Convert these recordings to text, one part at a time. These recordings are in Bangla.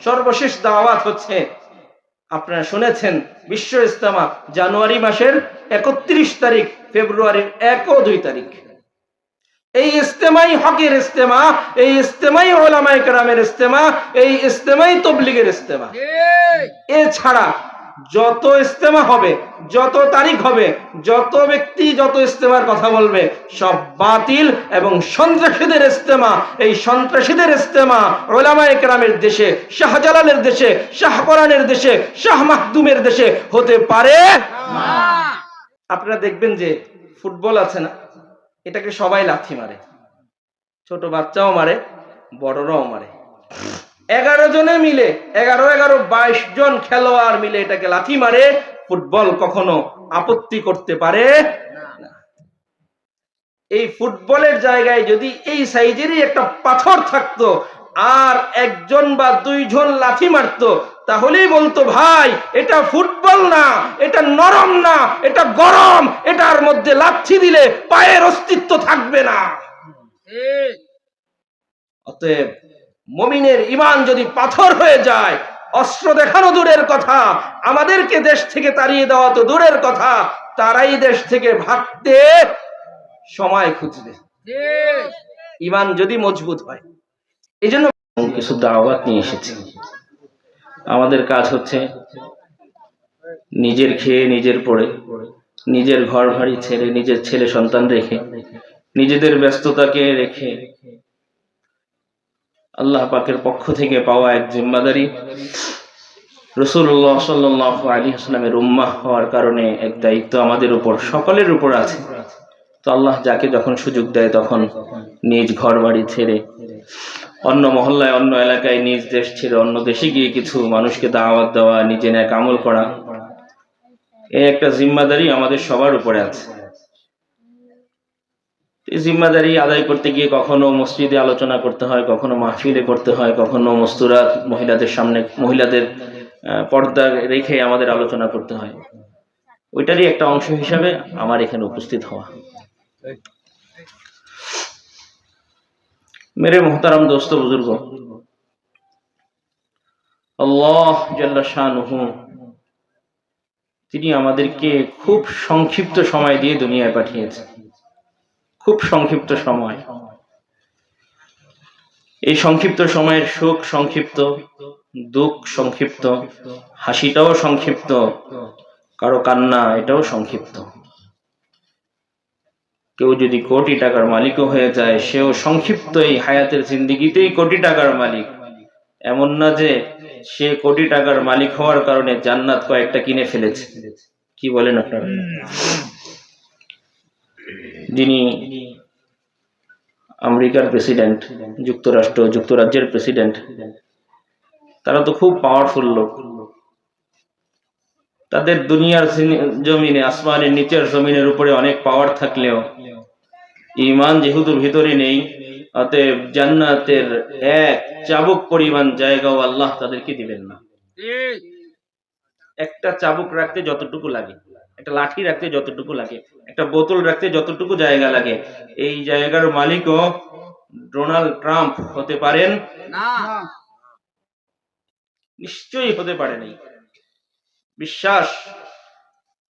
সর্বশেষ দাওয়াত হচ্ছে আপনারা শুনেছেন বিশ্ব ইস্তেমা জানুয়ারি মাসের একত্রিশ তারিখ ফেব্রুয়ারির এক ও দুই তারিখ। এই ইস্তেমাই হকের ইস্তেমা এই ইস্তেমাই ওলামাই কেরামের ইস্তেমা এই ইস্তেমাই তবলিগের ইস্তেমা এছাড়া যত ইস্তেমা হবে, যত তারিখ হবে, যত ব্যক্তি যত ইস্তেমার কথা বলবে, সব বাতিল এবং সন্ত্রাসীদের ইস্তেমা এই সন্ত্রাসীদের ইস্তেমা ওলামা একরামের দেশে, শাহজালালের দেশে, শাহপরানের দেশে, শাহ মাহদুমের দেশে হতে পারে আপনারা দেখবেন যে ফুটবল আছে না, এটাকে সবাই লাথি মারে। ছোট বাচ্চাও মারে, বড়রাও মারে। এগারো জনে মিলে এগারো এগারো বাইশ জন খেলোয়াড় মিলে এটাকে লাথি মারে ফুটবল কখনো আপত্তি করতে পারে এই ফুটবলের জায়গায় যদি এই সাইজেরই একটা পাথর থাকতো আর একজন বা দুইজন লাথি মারতো তাহলেই বলতো ভাই এটা ফুটবল না এটা নরম না এটা গরম এটার মধ্যে লাথি দিলে পায়ের অস্তিত্ব থাকবে না। অতএব মমিনের ইমান যদি পাথর হয়ে যায়, অস্ত্র দেখানো দূরের কথা, আমাদেরকে দেশ থেকে তাড়িয়ে দেওয়া তো দূরের কথা, তারাই দেশ থেকে ভাগতে সময় খুঁজবে। ইমান যদি মজবুত হয়। এই জন্য কিছু দাওয়াত নিয়ে এসেছি। আমাদের কাজ হচ্ছে নিজের খেয়ে নিজের পড়ে, নিজের ঘর বাড়ি ছেড়ে নিজের ছেলে সন্তান রেখে, নিজেদের ব্যস্ততাকে রেখে আল্লাহ পাকের পক্ষ থেকে পাওয়া এক জিম্মাদারি। রসুল্লাহ সাল্লাহ আলী আসলামের উম্মাহ হওয়ার কারণে এক দায়িত্ব আমাদের উপর, সকলের উপর আছে। তো আল্লাহ যাকে যখন সুযোগ দেয় তখন নিজ ঘর বাড়ি ছেড়ে, অন্য মহল্লায়, অন্য এলাকায় নিজ দেশ ছেড়ে, অন্য দেশে গিয়ে কিছু মানুষকে দাওয়াত দেওয়া, নিজে ন্যাক আমল করা এই একটা জিম্মাদারি আমাদের সবার উপরে আছে। জিম্মাদারি আদায় করতে গিয়ে কখনো মসজিদে আলোচনা করতে হয়, কখনো মাহফিলে করতে হয়, কখনো মস্তুরাত মহিলাদের সামনে, মহিলাদের পর্দা রেখে আমাদের আলোচনা করতে হয়। ওইটারই একটা অংশ হিসাবে আমার এখানে উপস্থিত হওয়া। মেরে মোহতারাম দোস্ত বুজুর্গ তিনি আমাদেরকে খুব সংক্ষিপ্ত সময় দিয়ে দুনিয়ায় পাঠিয়েছেন। খুব সংক্ষিপ্ত সময়। এই সংক্ষিপ্ত সময়ের সুখ সংক্ষিপ্ত, দুঃখ সংক্ষিপ্ত, হাসিটাও সংক্ষিপ্ত, কারও কান্না এটাও সংক্ষিপ্ত। কেউ যদি কোটি টাকার মালিকও হয়ে যায়, সেও সংক্ষিপ্ত এই হায়াতের জিন্দিগিতেই কোটি টাকার মালিক। এমন না যে সে কোটি টাকার মালিক হওয়ার কারণে জান্নাত কয়েকটা কিনে ফেলেছে। কি বলেন আপনারা? যিনি আমেরিকার প্রেসিডেন্ট যুক্তরাষ্ট্র যুক্তরাজ্যের প্রেসিডেন্ট তারা তো খুব পাওয়ারফুল লোক। তাদের দুনিয়ার জমিনে আসমানের নিচের জমিনের উপরে অনেক পাওয়ার থাকলেও ইমান যেহেতু ভিতরে নেই অতএব জান্নাতের এক চাবুক পরিমাণ জায়গাও আল্লাহ তাদেরকে দিবেন না। একটা চাবুক রাখতে যতটুকু লাগে। একটা লাঠি রাখতে যতটুকু লাগে একটা বোতল রাখতে যতটুকু জায়গা লাগে। এই জায়গার মালিকও ডোনাল্ড ট্রাম্প হতে পারেন? না। নিশ্চয়ই হতে পারে নাই। বিশ্বাস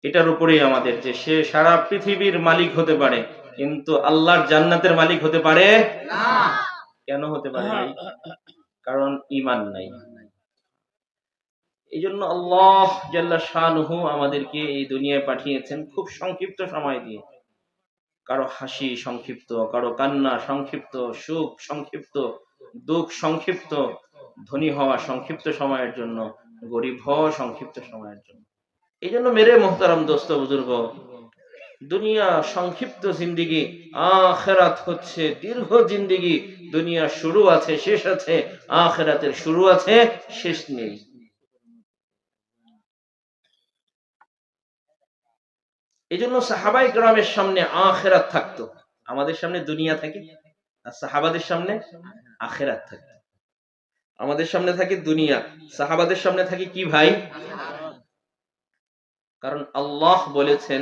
এটার উপরেই আমাদের যে সে সারা পৃথিবীর মালিক হতে পারে কিন্তু আল্লাহর জান্নাতের মালিক হতে পারে? না। কেন হতে পারে কারণ ইমান নাই। এই জন্য আল্লাহ জাল্লা শাহনুহু আমাদেরকে এই দুনিয়ায় পাঠিয়েছেন খুব সংক্ষিপ্ত সময় দিয়ে। কারও হাসি সংক্ষিপ্ত, কারও কান্না সংক্ষিপ্ত, সুখ সংক্ষিপ্ত, দুঃখ সংক্ষিপ্ত, ধনী হওয়া সংক্ষিপ্ত সময়ের জন্য, গরিব হওয়া সংক্ষিপ্ত সময়ের জন্য। এই জন্য মেরে মোহতারাম দোস্ত, বুজুর্গ, দুনিয়া সংক্ষিপ্ত জিন্দিগি, আখেরাত হচ্ছে দীর্ঘ জিন্দিগি, দুনিয়া শুরু আছে, শেষ আছে, আখেরাতের শুরু আছে, শেষ নেই। এই জন্য সাহাবাই গ্রামের সামনে আখেরাত থাকতো আমাদের সামনে দুনিয়া থাকে আর সাহাবাদের সামনে আখেরাত থাকে আমাদের সামনে থাকে দুনিয়া সাহাবাদের সামনে থাকে কি ভাই কারণ আল্লাহ বলেছেন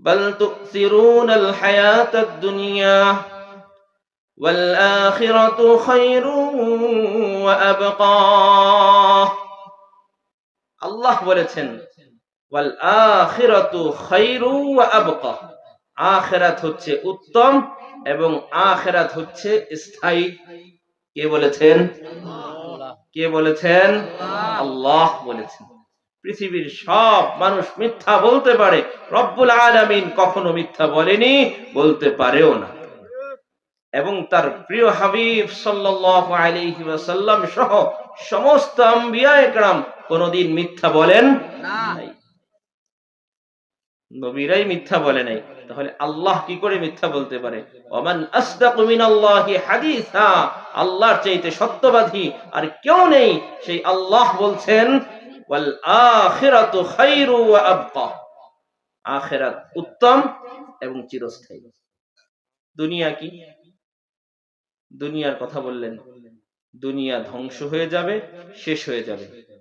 بل تؤثرون الحياة الدنيا والآخرة خير وأبقى আল্লাহ বলেছেন ওয়াল আখিরাতু খায়রু ওয়া আবকা। আখিরাত হচ্ছে উত্তম এবং আখিরাত হচ্ছে স্থায়ী। কে বলেছেন? কে বলেছেন? আল্লাহ বলেছেন। পৃথিবীর সব মানুষ মিথ্যা বলতে পারে। রব্বুল আলামিন কখনো মিথ্যা বলেনি বলতে পারেও না। এবং তার প্রিয় হাবিব সাল্লাল্লাহু আলাইহি ওয়াসাল্লাম সহ সমস্ত আম্বিয়া একরাম কোনদিন মিথ্যা বলেন নাই। নবীরাই মিথ্যা বলে নাই। তাহলে আল্লাহ কি করে মিথ্যা বলতে পারে? আল্লাহর চাইতে সত্যবাদী আর কেউ নেই। সেই আল্লাহ বলছেন উত্তম এবং চিরস্থায়ী। দুনিয়া কি? দুনিয়ার কথা বললেন। দুনিয়া ধ্বংস হয়ে যাবে, শেষ হয়ে যাবে।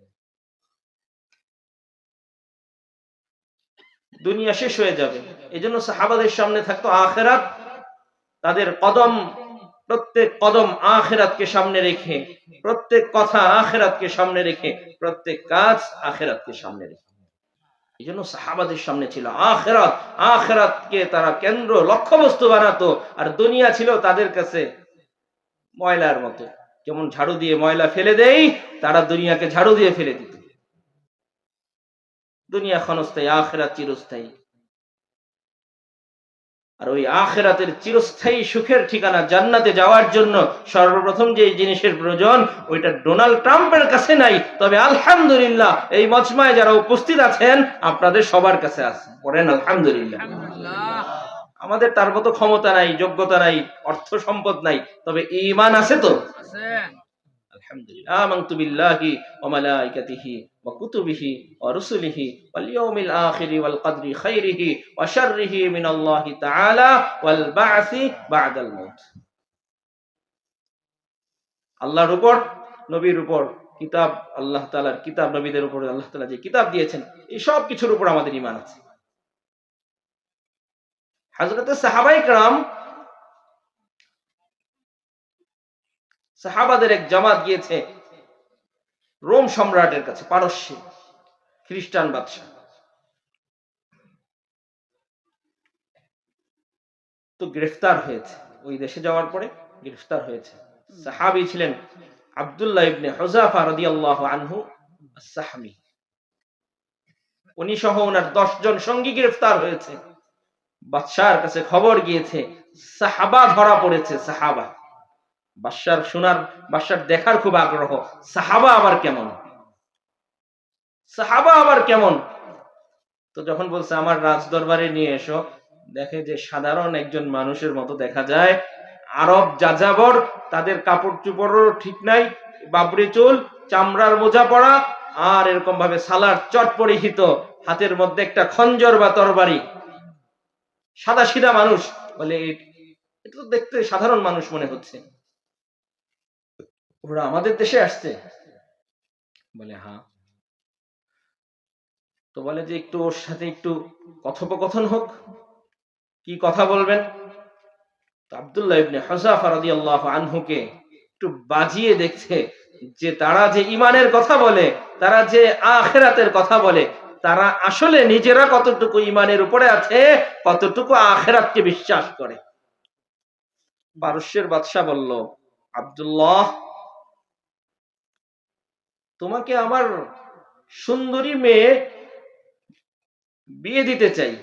দুনিয়া শেষ হয়ে যাবে। এই জন্য সাহাবাদের সামনে থাকতো আখেরাত। তাদের কদম, প্রত্যেক কদম আখেরাতকে সামনে রেখে, প্রত্যেক কথা আখেরাতকে সামনে রেখে, প্রত্যেক কাজ আখেরাতকে সামনে রেখে। এই জন্য সাহাবাদের সামনে ছিল আখেরাত। আখেরাতকে তারা কেন্দ্র, লক্ষ্যবস্তু বানাতো। আর দুনিয়া ছিল তাদের কাছে ময়লার মতো। যেমন ঝাড়ু দিয়ে ময়লা ফেলে দেই, তারা দুনিয়াকে ঝাড়ু দিয়ে ফেলে দিত। দুনিয়া ক্ষণস্থায়ী আখেরাত চিরস্থায়ী। আর ওই আখেরাতের চিরস্থায়ী সুখের ঠিকানা জান্নাতে যাওয়ার জন্য সর্বপ্রথম যে জিনিসের প্রয়োজন ওইটা ডোনাল্ড ট্রাম্পের কাছে নাই। তবে আলহামদুলিল্লাহ এই মজমায় যারা উপস্থিত আছেন আপনাদের সবার কাছে আছে। পড়েন আলহামদুলিল্লাহ। আমাদের তার মতো ক্ষমতা নাই যোগ্যতা নাই অর্থ সম্পদ নাই তবে ইমান আছে তো? আলহামদুলিল্লাহ, আমান্তু উপর, নবীর উপর, কিতাব, আল্লাহ তালার কিতাব, নবীদের উপর, আল্লাহ তালা যে কিতাব দিয়েছেন, এই সব কিছুর উপর আমাদের ইমান আছে। হাজরত সাহাবাই সাহাবাদের এক জামাত গিয়েছে রোম সম্রাটের কাছে, পারস্যে, খ্রিস্টান বাদশাহ। তো গ্রেফতার হয়েছে, ওই দেশে যাওয়ার পরে গ্রেফতার হয়েছে। সাহাবি ছিলেন আব্দুল্লাহ ইবনে হুজাফা রাদিয়াল্লাহু আনহু সাহামি উনি সহ ওনার দশ জন সঙ্গী গ্রেফতার হয়েছে। বাদশার কাছে খবর গিয়েছে, সাহাবা ধরা পড়েছে, সাহাবা। বাদশার শোনার, বাদশার দেখার খুব আগ্রহ। সাহাবা আবার কেমন? সাহাবা আবার কেমন? তো যখন বলছে, আমার রাজ দরবারে নিয়ে এসো। দেখে যে সাধারণ একজন মানুষের মতো দেখা যায়। আরব যাযাবর, তাদের কাপড় চুপড়ও ঠিক নাই, বাবরি চুল, চামড়ার মোজা পড়া আর এরকম ভাবে সালার চট পরিহিত, হাতের মধ্যে একটা খঞ্জর বা তরবারি। সাদা সিধা মানুষ। বলে এটা তো দেখতে সাধারণ মানুষ মনে হচ্ছে। ওরা আমাদের দেশে আসছে। বলে হ্যাঁ। তো বলে যে, একটু ওর সাথে একটু কথোপকথন হোক। কি কথা বলবেন? আনহুকে একটু বাজিয়ে দেখছে যে, তারা যে ইমানের কথা বলে, তারা যে আখেরাতের কথা বলে, তারা আসলে নিজেরা কতটুকু ইমানের উপরে আছে, কতটুকু আখেরাতকে বিশ্বাস করে। পারস্যের বাদশাহ বলল, আব্দুল্লাহ তোমাকে আমার সুন্দরী মেয়ে বিয়ে দিতে চাই।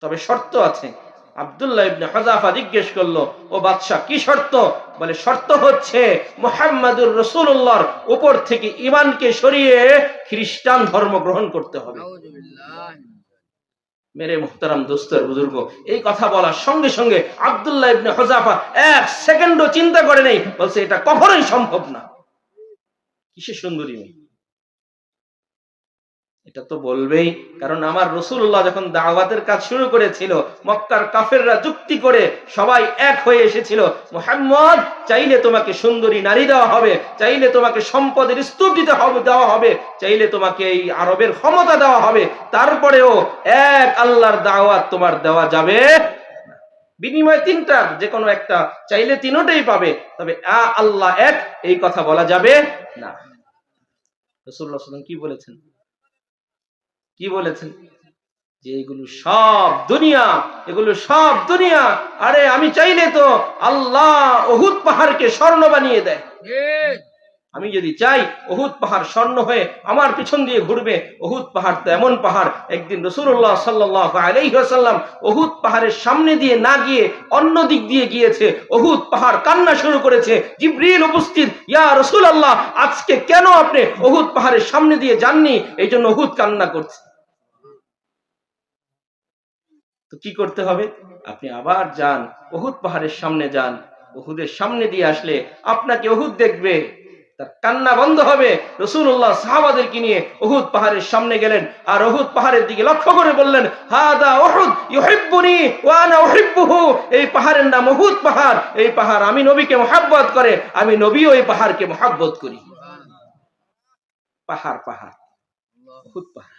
তবে শর্ত আছে। আব্দুল্লাহ ইবনে হাজাফা জিজ্ঞেস করল ও বাদশাহ কি শর্ত? বলে শর্ত হচ্ছে মোহাম্মদুর রসুল্লাহর উপর থেকে ইমানকে সরিয়ে খ্রিস্টান ধর্ম গ্রহণ করতে হবে। মেরে মুহতারাম দোস্তর বুজুর্গ এই কথা বলার সঙ্গে সঙ্গে আব্দুল্লাহ ইবনে হজাফা এক সেকেন্ডও চিন্তা করে নেই। বলছে এটা কখনোই সম্ভব না। কিসের সুন্দরী মেয়ে এটা তো বলবেই, কারণ আমার রসুল্লাহ যখন দাওয়াতের কাজ শুরু করেছিল, মক্কার কাফেররা যুক্তি করে সবাই এক হয়ে এসেছিল, মোহাম্মদ, চাইলে তোমাকে সুন্দরী নারী দেওয়া হবে, চাইলে তোমাকে সম্পদের স্তূপ দিতে হবে, দেওয়া হবে, চাইলে তোমাকে এই আরবের ক্ষমতা দেওয়া হবে, তারপরেও এক আল্লাহর দাওয়াত তোমার দেওয়া যাবে। বিনিময় তিনটার যে কোনো একটা চাইলে তিনোটাই পাবে, তবে আ আল্লাহ এক, এই কথা বলা যাবে না। কি বলেছেন? কি বলেছেন? যে এগুলো সব দুনিয়া, এগুলো সব দুনিয়া, আরে আমি চাইলে তো আল্লাহ অহুদ পাহাড়কে স্বর্ণ বানিয়ে দেয়। আমি যদি চাই অহুদ পাহাড় স্বর্ণ হয়ে আমার পিছন দিয়ে ঘুরবে অহুদ পাহাড় তো এমন পাহাড়, একদিন রসুল্লাহ সাল্লাহ আলাইসাল্লাম অহুদ পাহাড়ের সামনে দিয়ে না গিয়ে অন্য দিক দিয়ে গিয়েছে অহুদ পাহাড় কান্না শুরু করেছে, জিব্রিল উপস্থিত, ইয়া রসুল আল্লাহ আজকে কেন আপনি অহুদ পাহাড়ের সামনে দিয়ে যাননি? এই জন্য অহুদ কান্না করছে। তো কি করতে হবে? আপনি আবার যান অহুদ পাহাড়ের সামনে যান অহুদের সামনে দিয়ে আসলে আপনাকে ওহুদ দেখবে। তার কান্না বন্ধ হবে। রসুল্লাহ সাহাবাদেরকে নিয়ে ওহুদ পাহাড়ের সামনে গেলেন আর ওহুদ পাহাড়ের দিকে লক্ষ্য করে বললেন, হাদা ওহুদ ইউহিব্বুনি ওয়া আনা এই পাহাড়ের নাম ওহুদ পাহাড়। এই পাহাড় আমি নবীকে মহাব্বত করে, আমি নবীও এই পাহাড়কে মহাব্বত করি। পাহাড় পাহাড় পাহাড়।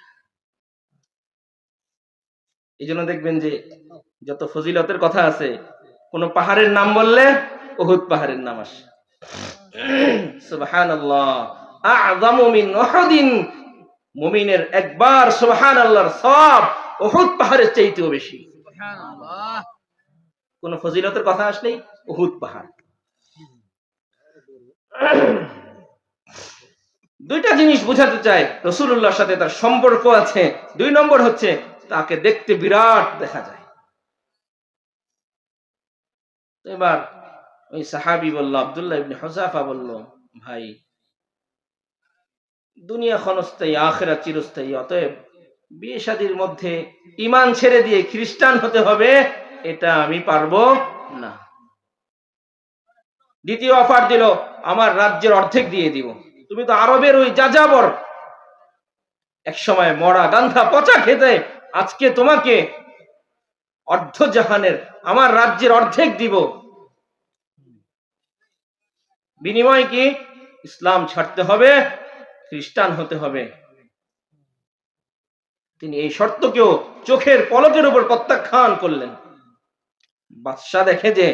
এই জন্য দেখবেন যে যত ফজিলতের কথা আছে, কোন পাহাড়ের নাম বললে ওহুদ পাহাড়ের নাম আসে। সুবহানাল্লাহ। আযামু মিন উহুদিন। মুমিনের একবার সুবহানাল্লাহর সওয়াব উহুদ পাহাড়ের চাইতেও বেশি। কোন ফজিলতের কথা আসলেই উহুদ পাহাড়। দুইটা জিনিস বোঝাতে চায় রসুল্লাহর সাথে তার সম্পর্ক আছে। দুই নম্বর হচ্ছে তাকে দেখতে বিরাট দেখা যায়। এবার ওই সাহাবি বলল, আবদুল্লাহ ইবনে হজাফা বলল, ভাই, দুনিয়া ক্ষণস্থায়ী, আখেরা চিরস্থায়ী, অতএব বিয়ে শাদির মধ্যে ইমান ছেড়ে দিয়ে খ্রিস্টান হতে হবে, এটা আমি পারব না। দ্বিতীয় অফার দিল, আমার রাজ্যের অর্ধেক দিয়ে দিব। তুমি তো আরবের ওই যাযাবর। এক সময় মরা গান্ধা পচা খেতে আজকে তোমাকে অর্ধ জাহানের আমার রাজ্যের অর্ধেক দিব। বিনিময় কি? ইসলাম ছাড়তে হবে, খ্রিস্টান হতে হবে। তিনি এই শর্তকেও চোখের পলকের উপর প্রত্যাখ্যান করলেন। বাদশাহ দেখে যে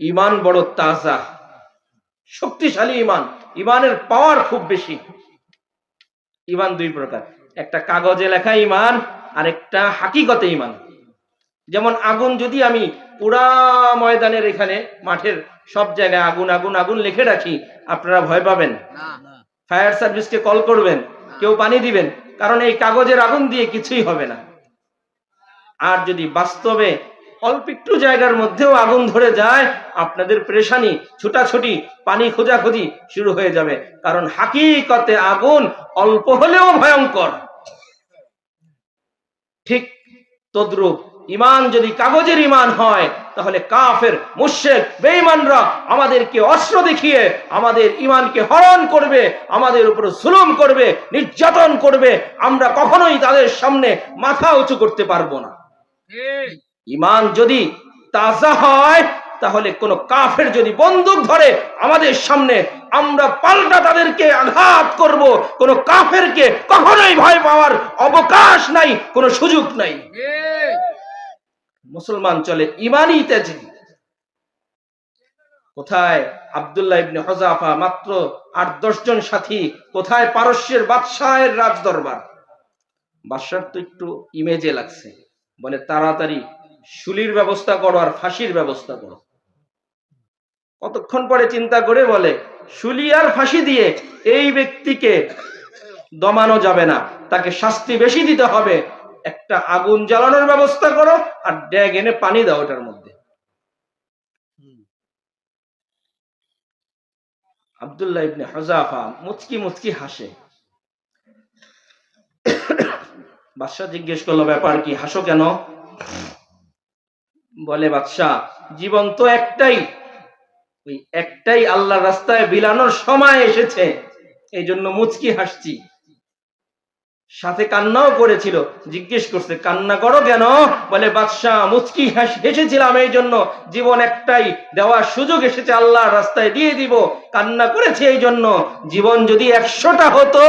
ইমান বড় তাজা, শক্তিশালী ইমান ইমানের পাওয়ার খুব বেশি। ইমান দুই প্রকার, একটা কাগজে লেখা ইমান আর একটা হাকিগতে ইমান যেমন আগুন যদি আমি পুরা ময়দানের এখানে মাঠের সব জায়গায় আগুন আগুন আগুন লিখে রাখি আপনারা ভয় পাবেন। ফায়ার সার্ভিসকে কল করবেন কেউ পানি দিবেন কারণ এই কাগজের আগুন দিয়ে কিছুই হবে না। আর যদি বাস্তবে অল্প একটু জায়গার মধ্যেও আগুন ধরে যায় আপনাদের প্রেশানি ছুটাছুটি পানি খোঁজাখুঁজি শুরু হয়ে যাবে। কারণ হাকিকতে আগুন অল্প হলেও ভয়ঙ্কর। ঠিক তদ্রুপ ইমান যদি কাগজের ইমান হয় তাহলে কাফের মুশেক বেঈমানরা আমাদেরকে অস্ত্র দেখিয়ে আমাদের ইমানকে হরণ করবে আমাদের উপর জুলুম করবে নির্যাতন করবে। আমরা কখনোই তাদের সামনে মাথা উঁচু করতে পারব না। ইমান যদি তাজা হয় তাহলে কোন কাফের যদি বন্দুক ধরে আমাদের সামনে আমরা পাল্টা তাদেরকে আঘাত করব। কোন কাফেরকে কখনোই ভয় পাওয়ার অবকাশ নাই কোনো সুযোগ নাই। মুসলমান চলে, ইমানই তেজে কোথায়? আবদুল্লাহ ইবনে হজাফা মাত্র আট, দশ জন সাথী, কোথায়? পারস্যের বাদশাহের রাজ দরবার বাদশার তো একটু ইমেজে লাগছে। বলে, তাড়াতাড়ি শুলির ব্যবস্থা করো আর ফাঁসির ব্যবস্থা করো। কতক্ষণ পরে চিন্তা করে বলে, শুলি আর ফাঁসি দিয়ে এই ব্যক্তিকে দমানো যাবে না। তাকে শাস্তি বেশি দিতে হবে। একটা আগুন জ্বালানোর ব্যবস্থা করো আর ড্যাগ এনে পানি দাও ওটার মধ্যে। আবদুল্লাহ ইবনে হজাফা মুচকি মুচকি হাসে। বাদশাহ জিজ্ঞেস করল ব্যাপার কি? হাসো কেন? বলে বাদশাহ জীবন তো একটাই। ওই একটাই আল্লাহর রাস্তায় বিলানোর সময় এসেছে। এই জন্য মুচকি হাসছি। সাথে কান্নাও করেছিল জিজ্ঞেস করছে কান্না করো কেন? বলে বাদশাহ মুচকি হাস- হেসেছিলাম এই জন্য জীবন একটাই দেওয়ার সুযোগ এসেছে আল্লাহর রাস্তায় দিয়ে দিব। কান্না করেছি এই জন্য জীবন যদি একশোটা হতো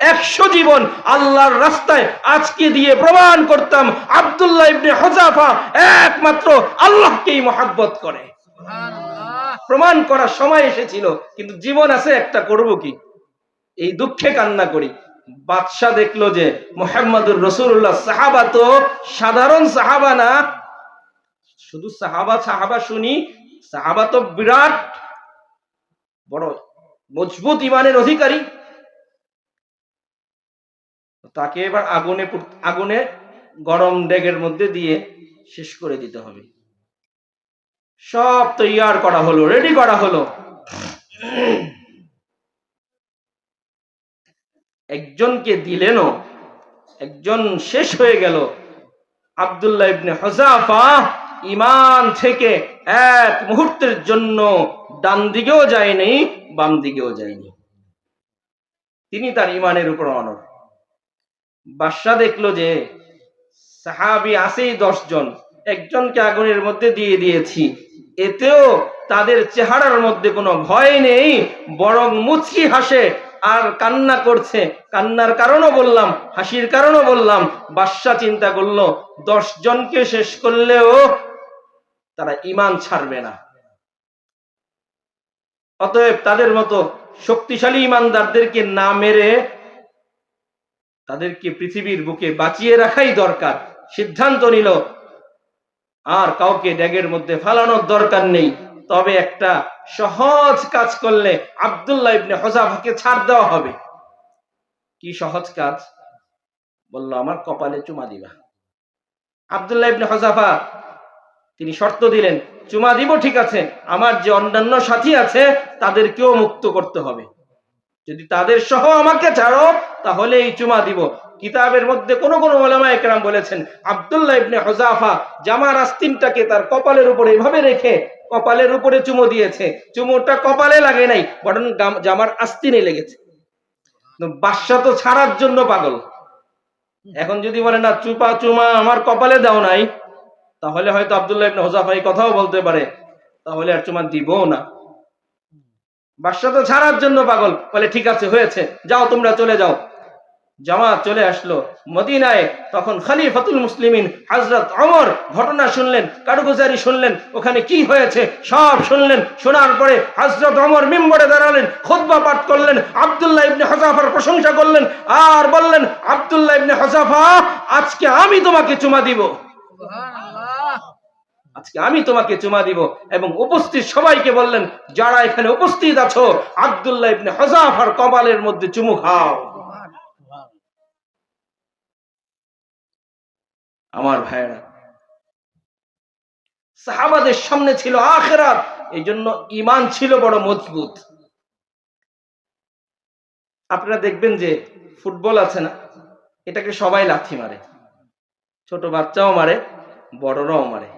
একশো জীবন আল্লাহর রাস্তায় আজকে দিয়ে প্রমাণ করতাম আব্দুল্লাহ ইবনে হজাফা একমাত্র আল্লাহকেই মহাব্বত করে। প্রমাণ করার সময় এসেছিল কিন্তু জীবন আছে একটা করব কি? এই দুঃখে কান্না করি। বাদশাহ দেখল যে মোহাম্মদুর রসুল্লাহ সাহাবা তো সাধারণ সাহাবা না। শুধু সাহাবা সাহাবা শুনি, সাহাবা তো বিরাট বড়, মজবুত ইমানের অধিকারী। তাকে এবার আগুনে আগুনে গরম ডেগের মধ্যে দিয়ে শেষ করে দিতে হবে। সব তৈয়ার করা হলো রেডি করা হলো। একজনকে দিলেনও একজন শেষ হয়ে গেল। আব্দুল্লাহ ইবনে হজাফা ইমান থেকে এক মুহূর্তের জন্য ডান দিকেও যায়নি, বাম দিকেও যায়নি। তিনি তার ইমানের উপর অনর বাদশাহ দেখল যে সাহাবি আছেই দশ জন, একজনকে আগুনের মধ্যে দিয়ে দিয়েছি। এতেও তাদের চেহারার মধ্যে কোনো ভয় নেই, বরং মুচকি হাসে আর কান্না করছে। কান্নার কারণও বললাম, হাসির কারণও বললাম বাদশাহ চিন্তা করল, দশ জনকে শেষ করলেও তারা ইমান ছাড়বে না। অতএব তাদের মতো শক্তিশালী ইমানদারদেরকে না মেরে তাদেরকে পৃথিবীর বুকে বাঁচিয়ে রাখাই দরকার। সিদ্ধান্ত নিল, আর কাউকে ড্যাগের মধ্যে ফালানোর দরকার নেই। তবে একটা সহজ কাজ করলে আবদুল্লাহ ইবনে হজাফাকে ছাড় দেওয়া হবে। কি সহজ কাজ? বলল, আমার কপালে চুমা দিবা। আবদুল্লাহ ইবনে হজাফা, তিনি শর্ত দিলেন, চুমা দিব ঠিক আছে, আমার যে অন্যান্য সাথী আছে, তাদেরকেও মুক্ত করতে হবে। যদি তাদের সহ আমাকে ছাড়ো তাহলে এই চুমা দিব। কিতাবের মধ্যে কোন কোন ওলামা একরাম বলেছেন, আব্দুল্লাহ ইবনে হজাফা জামার আস্তিনটাকে তার কপালের উপরে এভাবে রেখে কপালের উপরে চুমো দিয়েছে। চুমোটা কপালে লাগে নাই, বরং জামার আস্তিনে লেগেছে। বাদশা তো ছাড়ার জন্য পাগল। এখন যদি বলে, না, চুপা, চুমা আমার কপালে দাও নাই, তাহলে হয়তো আব্দুল্লাহ ইবনে হোজাফা এই কথাও বলতে পারে। তাহলে আর চুমা দিব না। বাদশা তো ছাড়ার জন্য পাগল। বলে, ঠিক আছে, হয়েছে। যাও, তোমরা চলে যাও। জামাত চলে আসলো। মদিনায় তখন খালিফাতুল মুসলিমিন হযরত ওমর ঘটনা শুনলেন, কারুগুজারি শুনলেন, ওখানে কি হয়েছে সব শুনলেন। শোনার পরে হযরত অমর মিম্বরে দাঁড়ালেন, খুতবা পাঠ করলেন, আব্দুল্লাহ ইবনে হযাফার প্রশংসা করলেন, আর বললেন, আব্দুল্লাহ ইবনে হযাফা আজকে আমি তোমাকে চুমা দিব। আজকে আমি তোমাকে চুমা দিব এবং উপস্থিত সবাইকে বললেন, যারা এখানে উপস্থিত আছো, আব্দুল্লাহ ইবনে হযাফার কপালের মধ্যে চুমু খাও। আমার ভাইয়েরা, সাহাবাদের সামনে ছিল আখেরাত এই জন্য ইমান ছিল বড় মজবুত। আপনারা দেখবেন যে ফুটবল আছে না, এটাকে সবাই লাথি মারে। ছোট বাচ্চাও মারে, বড়রাও মারে।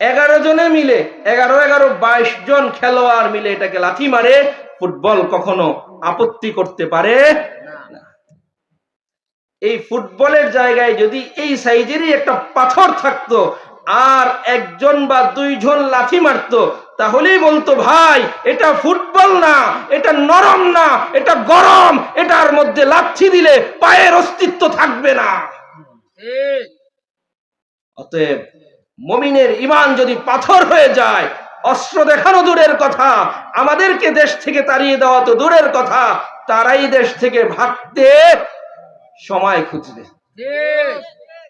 এগারো জনে মিলে এগারো এগারো বাইশ জন খেলোয়াড় মিলে এটাকে লাথি মারে ফুটবল কখনো আপত্তি করতে পারে এই ফুটবলের জায়গায় যদি এই সাইজেরই একটা পাথর থাকতো আর একজন বা দুইজন লাথি মারতো তাহলেই বলতো ভাই এটা ফুটবল না এটা নরম না এটা গরম এটার মধ্যে লাথি দিলে পায়ের অস্তিত্ব থাকবে না। অতএব মমিনের ইমান যদি পাথর হয়ে যায়, অস্ত্র দেখানো দূরের কথা, আমাদেরকে দেশ থেকে তাড়িয়ে দেওয়া তো দূরের কথা, তারাই দেশ থেকে ভাগতে সময় খুঁজবে।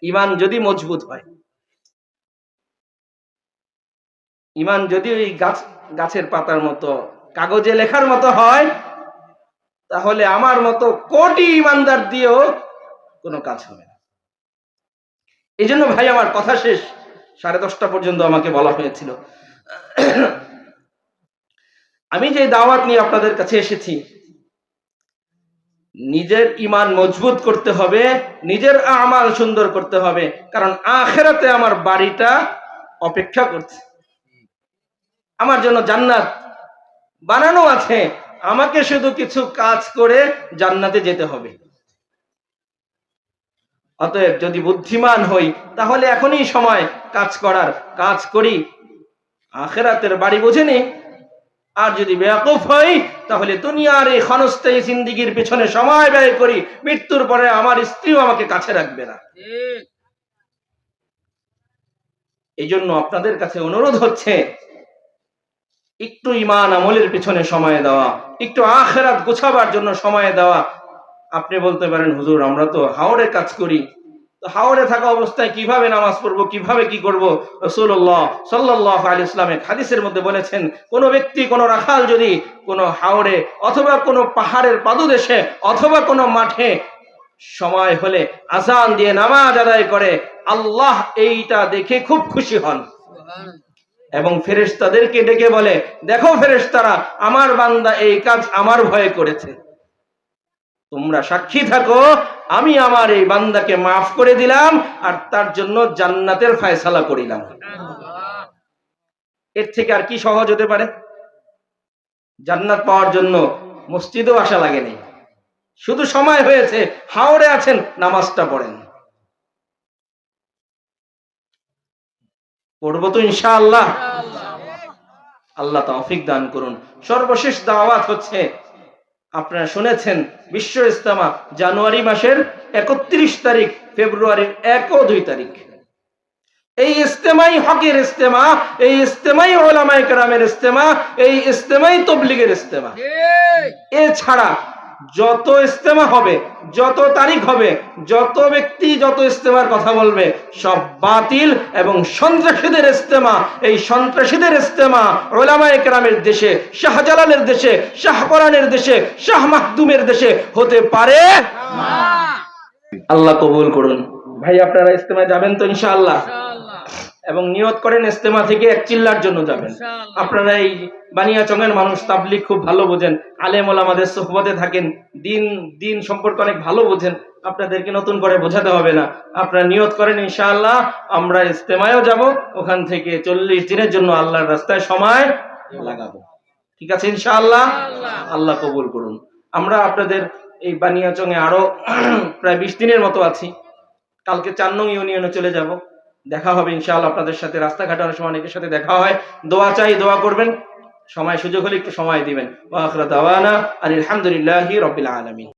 ইমান যদি মজবুত হয় ইমান যদি ওই গাছ, গাছের পাতার মতো, কাগজে লেখার মতো হয়, তাহলে আমার মতো কোটি ইমানদার দিয়েও কোনো কাজ হবে না। এই ভাই, আমার কথা শেষ। সাড়ে দশটা পর্যন্ত আমাকে বলা হয়েছিল। আমি যে দাওয়াত নিয়ে আপনাদের কাছে এসেছি, নিজের ইমান মজবুত করতে হবে, নিজের আমাল সুন্দর করতে হবে, কারণ আখেরাতে আমার বাড়িটা অপেক্ষা করছে। আমার জন্য জান্নাত বানানো আছে, আমাকে শুধু কিছু কাজ করে জান্নাতে যেতে হবে। অতএব যদি বুদ্ধিমান হই তাহলে এখনই সময় কাজ করার কাজ করি। আখেরাতের বাড়ি বোঝেনি আর যদি বেয়াকুফ হই তাহলে দুনিয়ার এই ক্ষণস্থায়ী জিন্দিগির পেছনে সময় ব্যয় করি। মৃত্যুর পরে আমার স্ত্রীও আমাকে কাছে রাখবে না। এই জন্য আপনাদের কাছে অনুরোধ হচ্ছে একটু ইমান আমলের পিছনে সময় দেওয়া একটু আখেরাত গোছাবার জন্য সময় দেওয়া আপনি বলতে পারেন, হুজুর, আমরা তো হাওড়ে কাজ করি। তো হাওড়ে থাকা অবস্থায় কীভাবে নামাজ পড়ব? কীভাবে কি করব? রসুল্লাহ সাল্লাহ আলী ইসলামের হাদিসের মধ্যে বলেছেন, কোন ব্যক্তি, কোন রাখাল যদি কোনো হাওড়ে অথবা কোনো পাহাড়ের পাদদেশে অথবা কোনো মাঠে সময় হলে আজান দিয়ে নামাজ আদায় করে, আল্লাহ এইটা দেখে খুব খুশি হন। এবং ফেরেশতাদেরকে ডেকে বলে, দেখো ফেরেশতারা, আমার বান্দা এই কাজ আমার ভয়ে করেছে। তোমরা সাক্ষী থাকো, আমি আমার এই বান্দাকে মাফ করে দিলাম আর তার জন্য জান্নাতের ফায়সালা করিলাম। এর থেকে আর কি সহজ হতে পারে? জান্নাত পাওয়ার জন্য মসজিদেও আসা লাগেনি। শুধু সময় হয়েছে হাওড়ে আছেন, নামাজটা পড়েন। পড়ব তো ইনশাআল্লাহ। আল্লাহ তৌফিক দান করুন। সর্বশেষ দাওয়াত হচ্ছে আপনারা শুনেছেন বিশ্ব ইস্তামা জানুয়ারি মাসের একত্রিশ তারিখ ফেব্রুয়ারির এক ও দুই তারিখ। এই ইস্তেমাই হকের ইস্তেমা এই ইস্তেমাই ওলামাই কেরামের ইস্তেমা এই ইস্তেমাই তবলিগের ইস্তেমা এছাড়া যত ইস্তেমা হবে যত তারিখ হবে যত ব্যক্তি যত ইস্তেমার কথা বলবে সব বাতিল এবং সন্ত্রাসীদের ইস্তেমা এই সন্ত্রাসীদের ইস্তেমা ওলামা একরামের দেশে শাহজালালের দেশে শাহপরানের দেশে শাহ মাহদুমের দেশে হতে পারে আল্লাহ কবুল করুন। ভাই আপনারা ইস্তেমায় যাবেন তো ইনশাআল্লাহ? এবং নিয়ত করেন ইস্তেমা থেকে এক চিল্লার জন্য যাবেন। আপনারা এই বানিয়াচঙের মানুষ তাবলিক খুব ভালো বোঝেন। আলেম আমাদের সোহবতে থাকেন। দিন দিন সম্পর্কে অনেক ভালো বোঝেন। আপনাদেরকে নতুন করে বোঝাতে হবে না। আপনারা নিয়ত করেন ইনশাআল্লাহ আমরা ইস্তেমায়ও যাব। ওখান থেকে চল্লিশ দিনের জন্য আল্লাহর রাস্তায় সময় লাগাবো। ঠিক আছে ইনশাআল্লাহ? আল্লাহ কবুল করুন। আমরা আপনাদের এই বানিয়াচঙে আরও প্রায় বিশ দিনের মতো আছি। কালকে চার নং ইউনিয়নে চলে যাব। দেখা হবে ইনশাআল্লাহ আপনাদের সাথে। রাস্তাঘাট অনেক সময় অনেকের সাথে দেখা হয়। দোয়া চাই, দোয়া করবেন। সময় সুযোগ হলে একটু সময় দিবেন। আলহামদুলিল্লাহ রবিল আলমী